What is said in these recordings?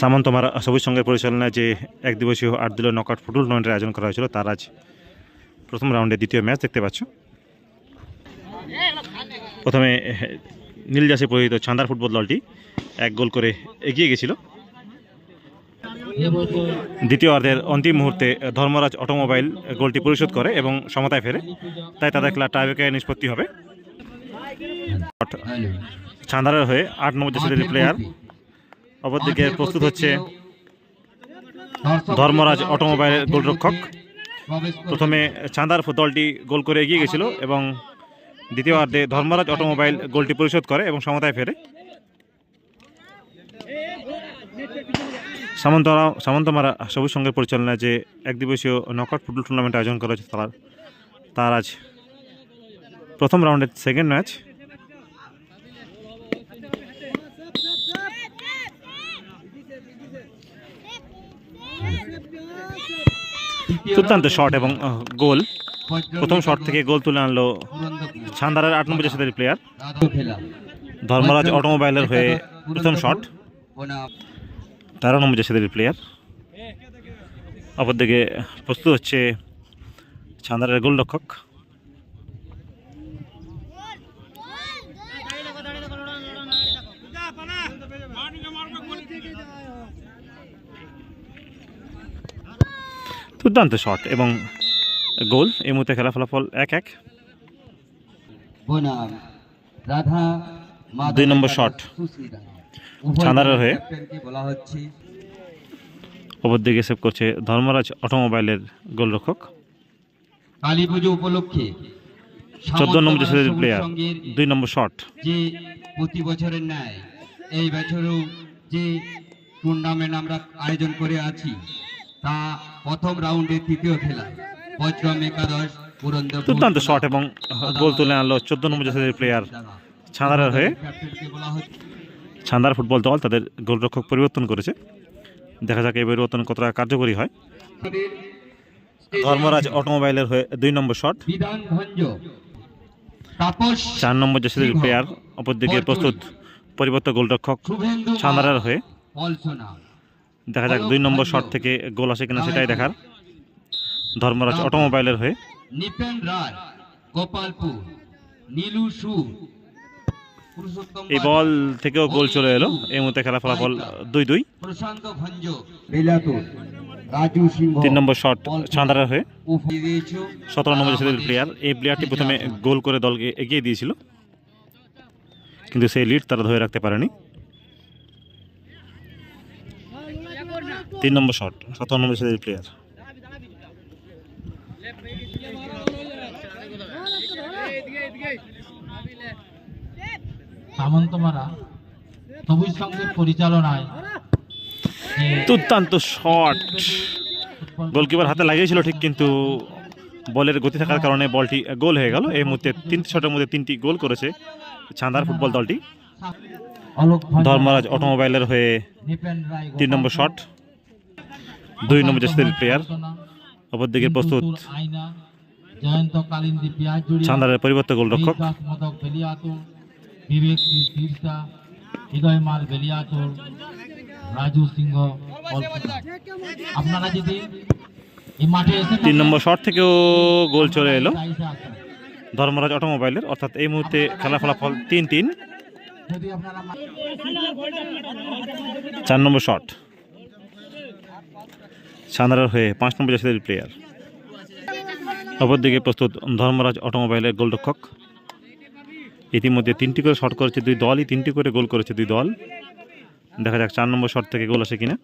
সামন্ত মারা সবুজ সঙ্গের পরিচালনায় যে এক দিবসীয় আট দিল নকআউট ফুটবল টুর্নামেন্টের আয়োজন করা হয়েছিল তার আজ প্রথম রাউন্ডে দ্বিতীয় ম্যাচ দেখতে পাচ্ছ। প্রথমে এহ, নীল জাসে পরিহিত ছান্দার ফুটবল দলটি এক গোল করে এগিয়ে গেছিল। দ্বিতীয় অর্ধের অন্তিম মুহূর্তে ধর্মরাজ অটোমোবাইল গোলটি পরিশোধ করে এবং সমতায় ফেরে। তাই তাদের খেলা টাইব্রেকারে নিষ্পত্তি হবে। ছান্দারের হয়ে আট নম্বর প্লেয়ার অপরদিকে প্রস্তুত হচ্ছে ধর্মরাজ অটোমোবাইলের গোলরক্ষক। প্রথমে চাঁদার দলটি গোল করে এগিয়ে গেছিল এবং দ্বিতীয় অর্ধে ধর্মরাজ অটোমোবাইল গোলটি পরিশোধ করে এবং সমতায় ফেরে। সামন্তরা সামন্তমারা সবুজ সঙ্গের পরিচালনায় যে এক দিবসীয় নকআউট ফুটবল টুর্নামেন্ট আয়োজন করা হয়েছে তার তার আজ প্রথম রাউন্ডের সেকেন্ড ম্যাচ। দুর্দান্ত শট এবং গোল প্রথম শট থেকে গোল তুলে আনলো ছান্দারের আট নম্বর জাসের প্লেয়ার ধর্মরাজ অটোমোবাইলের হয়ে প্রথম শট তেরো নম্বর জাসেদের প্লেয়ার অপরদিকে প্রস্তুত হচ্ছে ছান্দারের গোলরক্ষক দুর্দান্ত শট এবং গোল। এই মুহূর্তে খেলা ফলাফল এক এক দুই নম্বর শট। ছানারের হয়ে। হচ্ছে। অপরদিকে সেভ করছে ধর্মরাজ অটোমোবাইলের গোলরক্ষক। কালী পুজো উপলক্ষে চোদ্দ নম্বর সবুজ প্লেয়ার দুই নম্বর শট। যে প্রতি বছরের ন্যায় এই বছরও যে টুর্নামেন্ট আমরা আয়োজন করে আছি তা প্রথম রাউন্ডের তৃতীয় খেলা বজ্রম একাদশ পুরন্দর দুর্দান্ত শট এবং গোল তুলে আনলো চোদ্দ নম্বর জাসেদের প্লেয়ার ছান্দারের হয়ে। ছান্দার ফুটবল দল তাদের গোলরক্ষক পরিবর্তন করেছে। দেখা যাক এই পরিবর্তন কতটা কার্যকরী হয়। ধর্মরাজ অটোমোবাইলের হয়ে দুই নম্বর শট চার নম্বর জাসেদের প্লেয়ার অপরদিকে প্রস্তুত পরিবর্তন গোলরক্ষক ছান্দারের হয়ে। দেখা যাক দুই নম্বর শট থেকে গোল আসে কিনা সেটাই দেখার। ধর্মরাজ অটোমোবাইলের হয়ে। নিপেন রায় গোপালপুর নীলু সু এই বল থেকেও গোল চলে এলো। এই মুহূর্তে খেলা ফলাফল দুই দুই। প্রশান্ত ভঞ্জ। রাজু সিংহ। তিন নম্বর শট ছান্দারের হয়ে। সতেরো নম্বর জাসেদের প্লেয়ার এই প্লেয়ারটি প্রথমে গোল করে দলকে এগিয়ে দিয়েছিল। কিন্তু সেই লিড তারা ধরে রাখতে পারেনি। তিন নম্বর শট সতেরো নম্বর প্লেয়ার সামন্তমারা সবুজ সংঘের পরিচালনায় দুর্দান্ত শট। গোলকিপার হাতে লাগিয়েছিল ঠিক কিন্তু বলের গতি থাকার কারণে বলটি গোল হয়ে গেল। এই মুহূর্তে তিনটি শটের মধ্যে তিনটি গোল করেছে ছান্দার ফুটবল দলটি। ধর্মরাজ অটোমোবাইলের হয়ে তিন নম্বর শট। দুই নম্বর জাসেদের প্লেয়ার অপরদিকে প্রস্তুত ছান্দারের পরিবর্তে গোলরক্ষক বিকাশ মদক বেলিয়াতুর বিবেক শীর্ষা হৃদয় মাল রাজু সিংহ আপনারা যদি এই মাঠে এসে তিন নম্বর শট থেকেও গোল চলে এলো। ধর্মরাজ অটোমোবাইলের অর্থাৎ এই মুহূর্তে খেলা ফলাফল তিন তিন। চার নম্বর শট। ছান্দারের হয়ে পাঁচ নম্বর জাসেদের প্লেয়ার অপরদিকে প্রস্তুত ধর্মরাজ অটোমোবাইলের গোলরক্ষক। ইতিমধ্যে তিনটি করে শট করেছে দুই দলই, তিনটি করে গোল করেছে দুই দল। দেখা যাক চার নম্বর শট থেকে গোল আসে কিনা।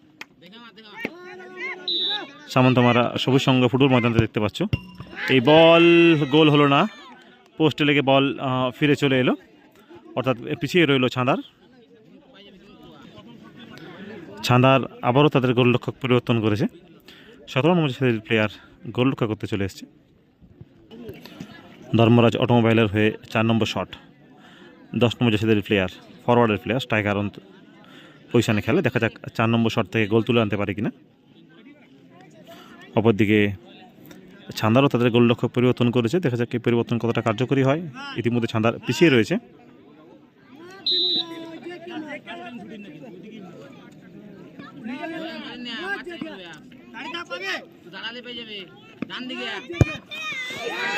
সামন্তমারা সবুজ সঙ্গ ফুটবল ময়দানতে দেখতে পাচ্ছ। এই বল গোল হলো না। পোস্টে লেগে বল ফিরে চলে এলো। অর্থাৎ পিছিয়ে রইল ছাঁদার। ছাঁদার আবারও তাদের গোলরক্ষক পরিবর্তন করেছে। সতেরো নম্বর সারির প্লেয়ার গোলরক্ষা করতে চলে এসেছে। ধর্মরাজ অটোমোবাইলের হয়ে চার নম্বর শট দশ নম্বর জাসিদের প্লেয়ার ফরওয়ার্ডের প্লেয়ার স্ট্রাইকার পজিশনে খেলে। দেখা যাক চার নম্বর শট থেকে গোল তুলে আনতে পারে কিনা। অপরদিকে ছান্দারও তাদের গোলরক্ষক পরিবর্তন করেছে। দেখা যাক এই পরিবর্তন কতটা কার্যকরী হয়। ইতিমধ্যে ছান্দার পিছিয়ে রয়েছে।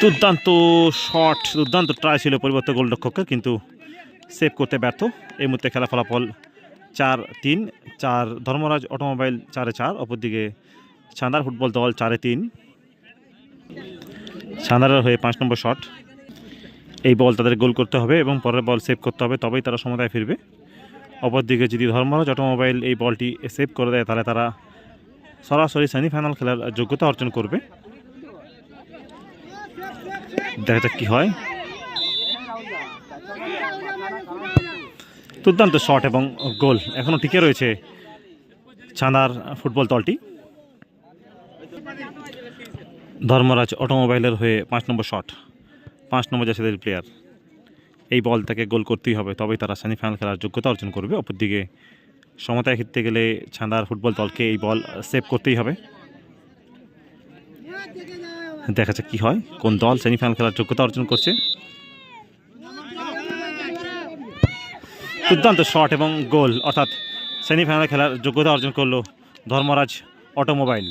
দুর্দান্ত শট, দুর্দান্ত ট্রাই ছিল পরিবর্তে গোলরক্ষকের কিন্তু সেভ করতে ব্যর্থ। এই মুহূর্তে খেলা ফলাফল চার তিন, চার ধর্মরাজ অটোমোবাইল চারে চার, অপরদিকে ছান্দার ফুটবল দল চারে তিন। ছান্দারের হয়ে পাঁচ নম্বর শট। এই বল তাদের গোল করতে হবে এবং পরের বল সেভ করতে হবে, তবেই তারা সমতায় ফিরবে। অপরদিকে যদি ধর্মরাজ অটোমোবাইল এই বলটি সেভ করে দেয়, তাহলে তারা সরাসরি সেমিফাইনাল খেলার যোগ্যতা অর্জন করবে। দেখা যাক কি হয়। দুর্দান্ত শট এবং গোল। এখনও টিকে রয়েছে ছানার ফুটবল দলটি। ধর্মরাজ অটোমোবাইলের হয়ে পাঁচ নম্বর শট পাঁচ নম্বর জাসিদের প্লেয়ার এই বল থেকে গোল করতেই হবে। তবেই তারা সেমিফাইনাল খেলার যোগ্যতা অর্জন করবে। অপরদিকে সমতায় খেলতে গেলে ছান্দার ফুটবল দলকে এই বল সেভ করতেই হবে। দেখা যাক কি হয়, কোন দল সেমিফাইনাল খেলার যোগ্যতা অর্জন করছে। দুর্দান্ত শট এবং গোল অর্থাৎ সেমিফাইনাল খেলার যোগ্যতা অর্জন করল ধর্মরাজ অটোমোবাইল